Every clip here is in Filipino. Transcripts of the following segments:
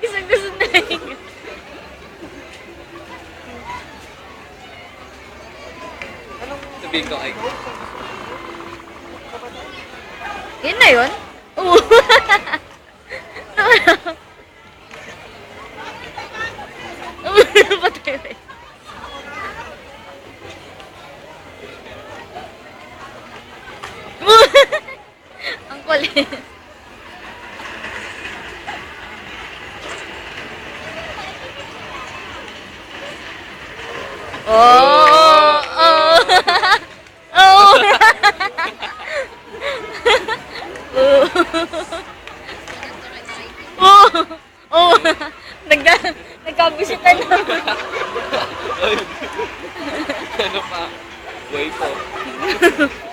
Gusto gusto na yun. Sabihin ko ay, Yun na yun? Oo. Patay na yun. Ang kulit. Oh, oh. Oh. Oh. Oh. Nagda nagkabisita na. ano pa? Way po.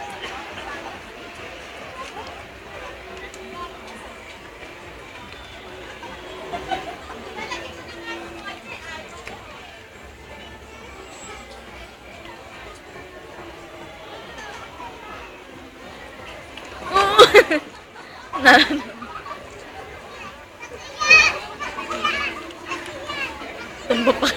Na. Tumba pa.